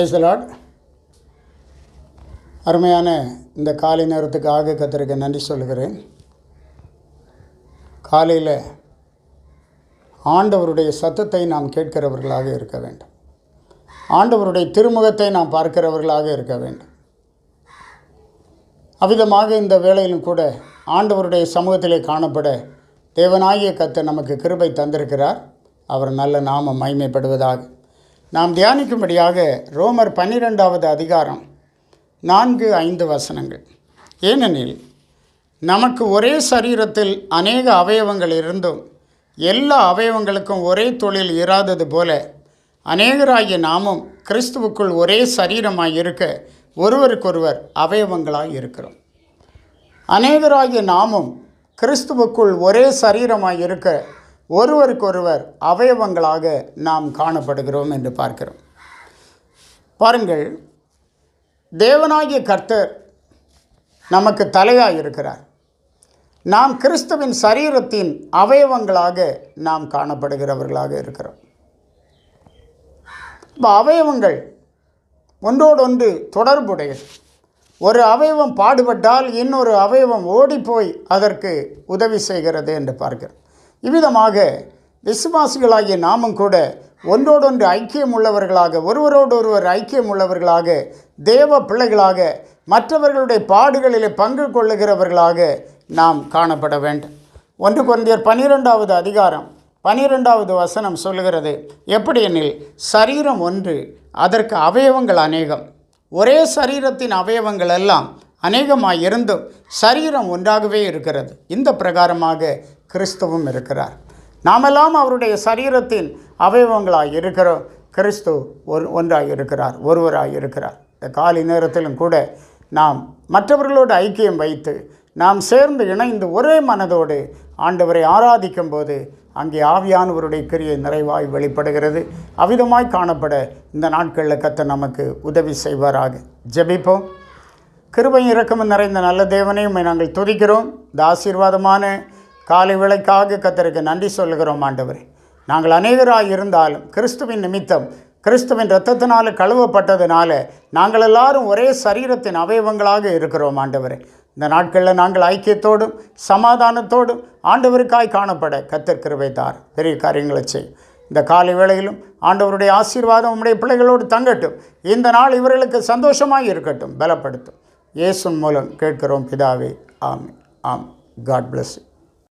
Price Lord அருமையான இந்த காலை நேரத்துக்கு ஆக கத்திரிக்க நன்றி சொல்கிறேன் காலையில் ஆண்டவருடைய சத்தத்தை நாம் கேட்கிறவர்களாக இருக்க வேண்டும். ஆண்டவருடைய திருமுகத்தை நாம் பார்க்கிறவர்களாக இருக்க வேண்டும். அவ்விதமாக இந்த வேளையிலும் கூட ஆண்டவருடைய சமூகத்திலே காணப்பட தேவனாகிய கத்தை நமக்கு கிருபை தந்திருக்கிறார். அவர் நல்ல நாம மைமைப்படுவதாக நாம் தியானிக்கும்படியாக ரோமர் பன்னிரெண்டாவது அதிகாரம் நான்கு ஐந்து வசனங்கள். ஏனெனில் நமக்கு ஒரே சரீரத்தில் அநேக அவயவங்கள் இருந்தும் எல்லா அவயவங்களுக்கும் ஒரே தொழில் இராதது போல அநேகராகிய நாமும் கிறிஸ்துவுக்குள் ஒரே சரீரமாக இருக்க ஒருவருக்கொருவர் அவயவங்களாக இருக்கிறோம். அநேகராகிய நாமும் கிறிஸ்துவுக்குள் ஒரே சரீரமாக இருக்க ஒருவருக்கொருவர் அவயவங்களாக நாம் காணப்படுகிறோம் என்று பார்க்கிறோம். பாருங்கள் தேவனாகிய கர்த்தர் நமக்கு தலையாக இருக்கிறார். நாம் கிறிஸ்துவின் சரீரத்தின் அவயவங்களாக நாம் காணப்படுகிறவர்களாக இருக்கிறோம். இப்போ அவயவங்கள் ஒன்றோடொன்று தொடர்புடையது. ஒரு அவயவம் பாடுபட்டால் இன்னொரு அவயவம் ஓடிப்போய் அதற்கு உதவி செய்கிறது என்று பார்க்கிறோம். இவ்விதமாக விசுவாசிகளாகிய நாமும் கூட ஒன்றோடொன்று ஐக்கியம் உள்ளவர்களாக ஒருவரோடு ஒருவர் ஐக்கியம் உள்ளவர்களாக தேவ பிள்ளைகளாக மற்றவர்களுடைய பாடுகளில் பங்கு கொள்ளுகிறவர்களாக நாம் காணப்பட வேண்டும். ஒன்று குழந்தையர் பனிரெண்டாவது அதிகாரம் பனிரெண்டாவது வசனம் சொல்லுகிறது எப்படியெனில் சரீரம் ஒன்று அதற்கு அவயவங்கள் அநேகம். ஒரே சரீரத்தின் அவயவங்கள் எல்லாம் அநேகமாக இருந்தும் சரீரம் ஒன்றாகவே இருக்கிறது. இந்த பிரகாரமாக கிறிஸ்துவும் இருக்கிறார். நாமெல்லாம் அவருடைய சரீரத்தின் அவயவங்களாக இருக்கிறோம். கிறிஸ்து ஒரு ஒன்றாக இருக்கிறார் ஒருவராக இருக்கிறார். இந்த காலை நேரத்திலும் கூட நாம் மற்றவர்களோடு ஐக்கியம் வைத்து நாம் சேர்ந்து இணைந்து ஒரே மனதோடு ஆண்டவரை ஆராதிக்கும் போது அங்கே ஆவியானவருடைய கிரியை நிறைவாய் வெளிப்படுகிறது. அவிதமாய் காணப்பட இந்த நாட்களில் கத்த நமக்கு உதவி செய்வாராக. ஜெபிப்போம். கிருபை இறக்கமும் நிறைந்த நல்ல தேவனை உண்மை நாங்கள் துதிக்கிறோம். இந்த ஆசீர்வாதமான காலை விளைக்காக கத்தருக்கு நன்றி சொல்லுகிறோம் ஆண்டவரே. நாங்கள் அநேகராக இருந்தாலும் கிறிஸ்துவின் நிமித்தம் கிறிஸ்துவின் இரத்தத்தினால் கழுவப்பட்டதுனால நாங்கள் எல்லாரும் ஒரே சரீரத்தின் அவயவங்களாக இருக்கிறோம் ஆண்டவரே. இந்த நாட்களில் நாங்கள் ஐக்கியத்தோடும் சமாதானத்தோடும் ஆண்டவருக்காய் காணப்பட கத்தர் கிருபை தார். பெரிய காரியங்களை செய் இந்த காலை வேளையிலும் ஆண்டவருடைய ஆசீர்வாதம் உம்முடைய பிள்ளைகளோடு தங்கட்டும். இந்த நாள் இவர்களுக்கு சந்தோஷமாக இருக்கட்டும் பலப்படுத்தும். இயேசுன் மூலம் கேட்கிறோம் பிதாவே ஆம் ஆம் காட் பிளஸ் you.